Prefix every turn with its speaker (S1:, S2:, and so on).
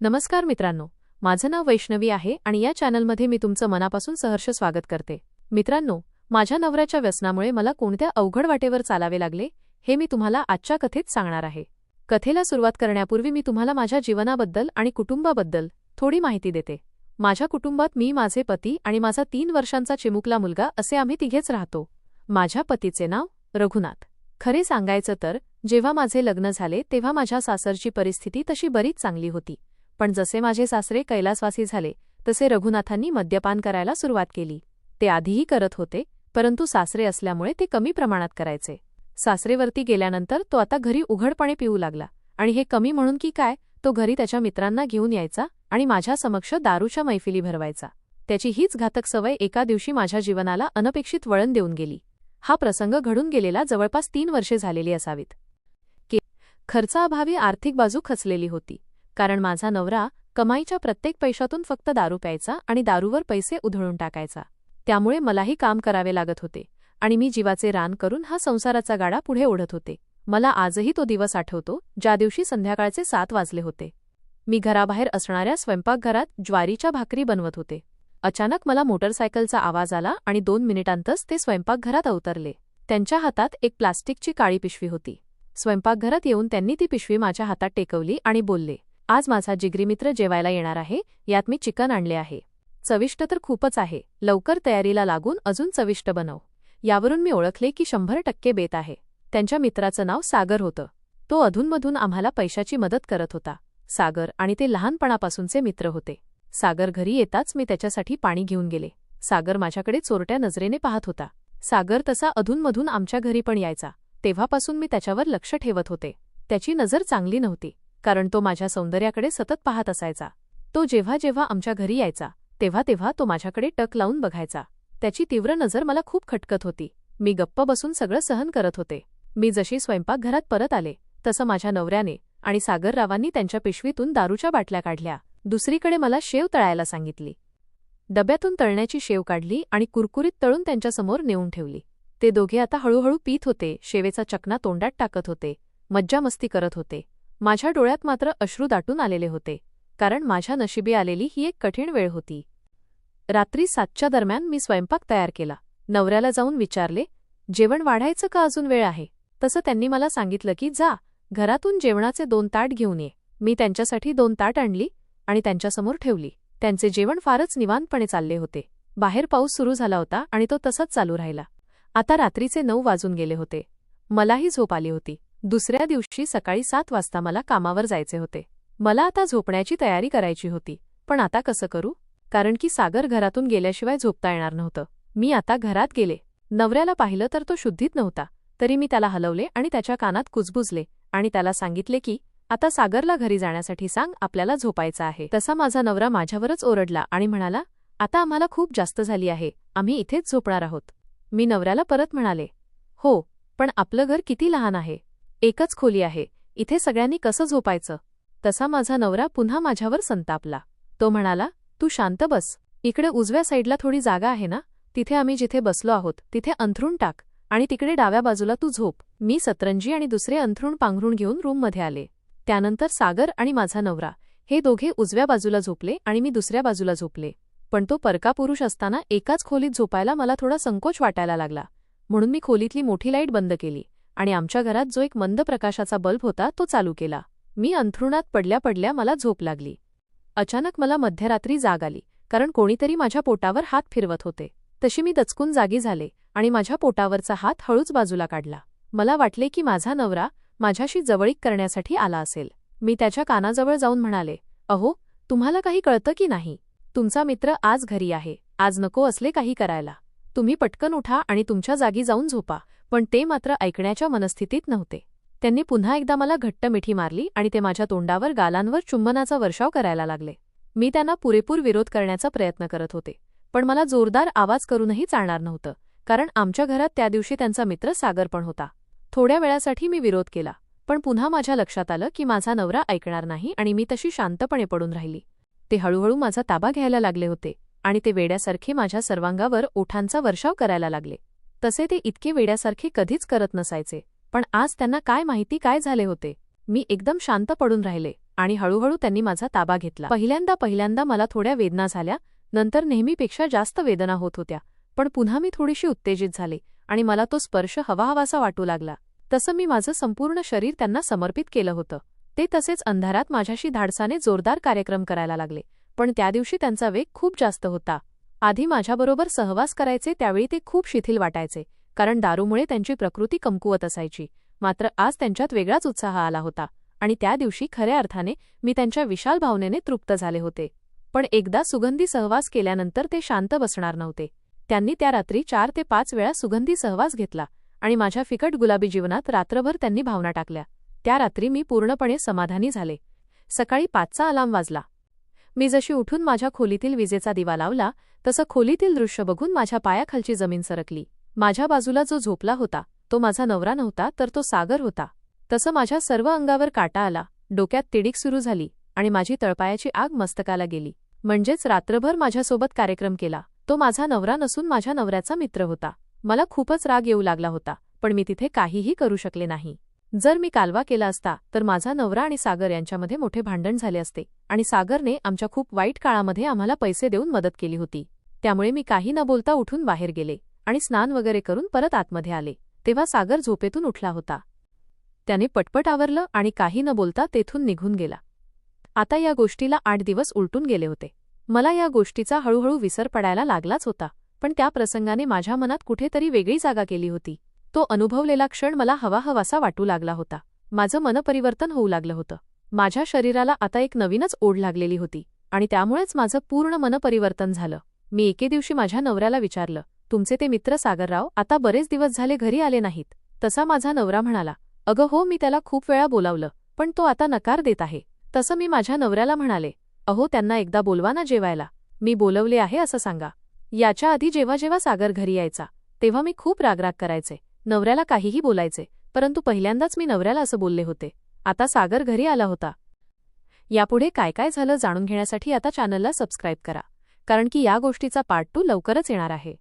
S1: नमस्कार मित्रांनो माझं नाव वैष्णवी आहे आणि या चॅनलमध्ये मी तुमचं मनापासून सहर्ष स्वागत करते. मित्रांनो माझ्या नवऱ्याच्या व्यसनामुळे मला कोणत्या अवघड वाटेवर चालावे लागले हे मी तुम्हाला आजच्या कथेत सांगणार आहे. कथेला सुरुवात करण्यापूर्वी मी तुम्हाला माझ्या जीवनाबद्दल आणि कुटुंबाबद्दल थोडी माहिती देते. माझ्या कुटुंबात मी माझे पती आणि माझा तीन वर्षांचा चिमुकला मुलगा असे आम्ही तिघेच राहतो. माझ्या पतीचे नाव रघुनाथ. खरे सांगायचं तर जेव्हा माझे लग्न झाले तेव्हा माझ्या सासरची परिस्थिती तशी बरीच चांगली होती. पण जसे माझे सासरे कैलासवासी झाले तसे रघुनाथांनी मद्यपान करायला सुरुवात केली. ते आधीही करत होते परंतु सासरे असल्यामुळे ते कमी प्रमाणात करायचे. सासरेवरती गेल्यानंतर तो आता घरी उघडपणे पिऊ लागला. आणि हे कमी म्हणून की काय तो घरी त्याच्या मित्रांना घेऊन यायचा आणि माझ्या समक्ष दारूच्या मैफिली भरवायचा. त्याची हीच घातक सवय एका दिवशी माझ्या जीवनाला अनपेक्षित वळण देऊन गेली. हा प्रसंग घडून गेलेला जवळपास तीन वर्षे झालेली असावीत. के खर्चाअभावी आर्थिक बाजू खचलेली होती. कारण माझा नवरा कमाईच्या प्रत्येक पैशातून फक्त दारू प्यायचा आणि दारूवर पैसे उधळून टाकायचा. त्यामुळे मलाही काम करावे लागत होते आणि मी जीवाचे रान करून हा संसाराचा गाडा पुढे ओढत होते. मला आजही तो दिवस आठवतो ज्या दिवशी संध्याकाळचे सात वाजले होते. मी घराबाहेर असणाऱ्या स्वयंपाकघरात ज्वारीच्या भाकरी बनवत होते. अचानक मला मोटरसायकलचा आवाज आला आणि दोन मिनिटांतच ते स्वयंपाकघरात अवतरले. त्यांच्या हातात एक प्लास्टिकची काळी पिशवी होती. स्वयंपाकघरात येऊन त्यांनी ती पिशवी माझ्या हातात टेकवली आणि बोलले आज माझा जिगरी मित्र जेवायला येणार आहे यात मी चिकन आणले आहे. चविष्ट तर खूपच आहे लवकर तयारीला लागून अजून चविष्ट बनव. यावरून मी ओळखले की शंभर टक्के बेत आहे. त्यांच्या मित्राचं नाव सागर होतं. तो अधूनमधून आम्हाला पैशाची मदत करत होता. सागर आणि ते लहानपणापासूनचे मित्र होते. सागर घरी येताच मी त्याच्यासाठी पाणी घेऊन गेले. सागर माझ्याकडे चोरट्या नजरेने पाहत होता. सागर तसा अधूनमधून आमच्या घरी पण यायचा. तेव्हापासून मी त्याच्यावर लक्ष ठेवत होते. त्याची नजर चांगली नव्हती. कारण तो माझ्या सौंदर्याकडे सतत पाहत असायचा. तो जेव्हा जेव्हा आमच्या घरी यायचा तेव्हा तेव्हा तो माझ्याकडे टक लावून बघायचा. त्याची तीव्र नजर मला खूप खटकत होती. मी गप्प बसून सगळं सहन करत होते. मी जशी स्वयंपाकघरात परत आले तसं माझ्या नवऱ्याने आणि सागररावांनी त्यांच्या पिशवीतून दारूच्या बाटल्या काढल्या. दुसरीकडे मला शेव तळायला सांगितली. डब्यातून तळण्याची शेव काढली आणि कुरकुरीत तळून त्यांच्यासमोर नेऊन ठेवली. ते दोघे आता हळूहळू पीत होते शेवेचा चकना तोंडात टाकत होते मज्जामस्ती करत होते. माझ्या डोळ्यात मात्र अश्रू दाटून आलेले होते कारण माझ्या नशिबी आलेली ही एक कठीण वेळ होती. रात्री सातच्या दरम्यान मी स्वयंपाक तयार केला. नवऱ्याला जाऊन विचारले जेवण वाढायचं का अजून वेळ आहे? तसं त्यांनी मला सांगितलं की जा घरातून जेवणाचे दोन ताट घेऊन ये. मी त्यांच्यासाठी दोन ताट आणली आणि त्यांच्यासमोर ठेवली. त्यांचे जेवण फारच निवांतपणे चालले होते. बाहेर पाऊस सुरू झाला होता आणि तो तसाच चालू राहिला. आता रात्रीचे नऊ वाजून गेले होते. मलाही झोप आली होती. दुसऱ्या दिवशी सकाळी सात वाजता मला कामावर जायचे होते. मला आता झोपण्याची तयारी करायची होती. पण आता कसं करू? कारण की सागर घरातून गेल्याशिवाय झोपता येणार नव्हतं. मी आता घरात गेले. नवऱ्याला पाहिलं तर तो शुद्धीत नव्हता. तरी मी त्याला हलवले आणि त्याच्या कानात कुजबुजले आणि त्याला सांगितले की आता सागरला घरी जाण्यासाठी सांग आपल्याला झोपायचं आहे. तसा माझा नवरा माझ्यावरच ओरडला आणि म्हणाला आता आम्हाला खूप जास्त झाली आहे. आम्ही इथेच झोपणार आहोत. मी नवऱ्याला परत म्हणाले हो पण आपलं घर किती लहान आहे? एकच खोली आहे. इथे सगळ्यांनी कसं झोपायचं? तसा माझा नवरा पुन्हा माझ्यावर संतापला. तो म्हणाला तू शांत बस. इकडे उजव्या साईडला थोडी जागा आहे ना? तिथे आम्ही जिथे बसलो आहोत तिथे अंथरूण टाक. आणि तिकडे डाव्या बाजूला तू झोप. मी सतरंजी आणि दुसरे अंथरूण पांघरूण घेऊन रूममध्ये आले. त्यानंतर सागर आणि माझा नवरा हे दोघे उजव्या बाजूला झोपले आणि मी दुसऱ्या बाजूला झोपले. पण तो परका पुरुष असताना एकाच खोलीत झोपायला मला थोडा संकोच वाटायला लागला. म्हणून मी खोलीतली मोठी लाइट बंद केली. आणि आमच्या घरात जो एक मंद प्रकाशाचा बल्ब होता तो चालू केला. मी अंथरुणात पडल्या पडल्या मला झोप लागली. अचानक मला मध्यरात्री जाग आली कारण कोणीतरी माझ्या पोटावर हात फिरवत होते. तशी मी दचकून जागी झाले आणि माझ्या पोटावरचा हात हळूच बाजूला काढला. मला वाटले की माझा नवरा माझ्याशी जवळीक करण्यासाठी आला असेल. मी त्याच्या कानाजवळ जाऊन म्हणाले अहो तुम्हाला काही कळतं की नाही? तुमचा मित्र आज घरी आहे. आज नको असले काही करायला. तुम्ही पटकन उठा आणि तुमच्या जागी जाऊन झोपा. पण ते मात्र ऐकण्याच्या मनस्थितीत नव्हते. त्यांनी पुन्हा एकदा मला घट्ट मिठी मारली आणि ते माझ्या तोंडावर गालांवर चुंबनाचा वर्षाव करायला लागले. मी त्यांना पुरेपूर विरोध करण्याचा प्रयत्न करत होते पण मला जोरदार आवाज करूनही चालणार नव्हतं कारण आमच्या घरात त्या दिवशी त्यांचा मित्र सागर पण होता. थोड्या वेळासाठी मी विरोध केला पण पुन्हा माझ्या लक्षात आलं की माझा नवरा ऐकणार नाही आणि मी तशी शांतपणे पडून राहिली. ते हळूहळू माझा ताबा घ्यायला लागले होते आणि ते वेड्यासारखे माझ्या सर्वांगावर ओठांचा वर्षाव करायला लागले. तसे ते इतके वेड्यासारखे कधीच करत नसायचे. पण आज त्यांना काय माहिती काय झाले होते? मी एकदम शांत पडून राहिले आणि हळूहळू त्यांनी माझा ताबा घेतला. पहिल्यांदा पहिल्यांदा मला थोड्या वेदना झाल्या. नंतर नेहमीपेक्षा जास्त वेदना होत होत्या. पण पुन्हा मी थोडीशी उत्तेजित झाले आणि मला तो स्पर्श हवाहवासा वाटू लागला. तसं मी माझं संपूर्ण शरीर त्यांना समर्पित केलं होतं. ते तसेच अंधारात माझ्याशी धाडसाने जोरदार कार्यक्रम करायला लागले. पण त्या दिवशी त्यांचा वेग खूप जास्त होता. आधी माझ्याबरोबर सहवास करायचे त्यावेळी ते खूप शिथिल वाटायचे कारण दारूमुळे त्यांची प्रकृती कमकुवत असायची. मात्र आज त्यांच्यात वेगळाच उत्साह आला होता आणि त्या दिवशी खऱ्या अर्थाने मी त्यांच्या विशाल भावनेने तृप्त झाले होते. पण एकदा सुगंधी सहवास केल्यानंतर ते शांत बसणार नव्हते. त्यांनी त्या रात्री चार ते पाच वेळा सुगंधी सहवास घेतला आणि माझ्या फिकट गुलाबी जीवनात रात्रभर त्यांनी भावना टाकल्या. त्या रात्री मी पूर्णपणे समाधानी झाले. सकाळी पाचचा अलार्म वाजला. मी जशी उठून माझ्या खोलीतील विजेचा दिवा लावला तसं खोलीतील दृश्य बघून माझ्या पायाखालची जमीन सरकली. माझ्या बाजूला जो झोपला होता तो माझा नवरा नव्हता तर तो सागर होता. तसं माझ्या सर्व अंगावर काटा आला डोक्यात तिडीक सुरू झाली आणि माझी तळपायाची आग मस्तकाला गेली. म्हणजेच रात्रभर माझ्यासोबत कार्यक्रम केला. तो माझा नवरा नसून माझ्या नवऱ्याचा मित्र होता. मला खूपच राग येऊ लागला होता पण मी तिथे काहीही करू शकले नाही. जर मी कालवा केला असता तर माझा नवरा आणि सागर यांच्यामध्ये मोठे भांडण झाले असते आणि सागरने आमच्या खूप वाईट काळामध्ये आम्हाला पैसे देऊन मदत केली होती. त्यामुळे मी काही न बोलता उठून बाहेर गेले आणि स्नान वगैरे करून परत आतमध्ये आले तेव्हा सागर झोपेतून उठला होता. त्याने पटपट आवरलं आणि काही न बोलता तेथून निघून गेला. आता या गोष्टीला आठ दिवस उलटून गेले होते. मला या गोष्टीचा हळूहळू विसर पडायला लागलाच होता पण त्या प्रसंगाने माझ्या मनात कुठेतरी वेगळी जागा केली होती. तो अनुभवलेला क्षण मला हवा हवासा वाटू लागला होता. माझं मनपरिवर्तन होऊ लागलं होतं. माझ्या शरीराला आता एक नवीनच ओढ लागलेली होती आणि त्यामुळेच माझं पूर्ण मनपरिवर्तन झालं. मी एके दिवशी माझ्या नवऱ्याला विचारलं तुमचे ते मित्र सागरराव आता बरेच दिवस झाले घरी आले नाहीत. तसा माझा नवरा म्हणाला अगं हो मी त्याला खूप वेळा बोलावलं पण तो आता नकार देत आहे. तसं मी माझ्या नवऱ्याला म्हणाले अहो त्यांना एकदा बोलवा ना जेवायला. मी बोलवले आहे असं सांगा. याच्या आधी जेव्हा जेव्हा सागर घरी यायचा तेव्हा मी खूप रागराग करायचे. नवऱ्याला काहीही बोलायचे परंतु पहिल्यांदाच मी नवऱ्याला असं बोलले होते. आता सागर घरी आला होता. यापुढे काय काय झालं जाणून घेण्यासाठी आता चॅनलला सबस्क्राईब करा कारण की या गोष्टीचा पार्ट टू लवकरच येणार आहे.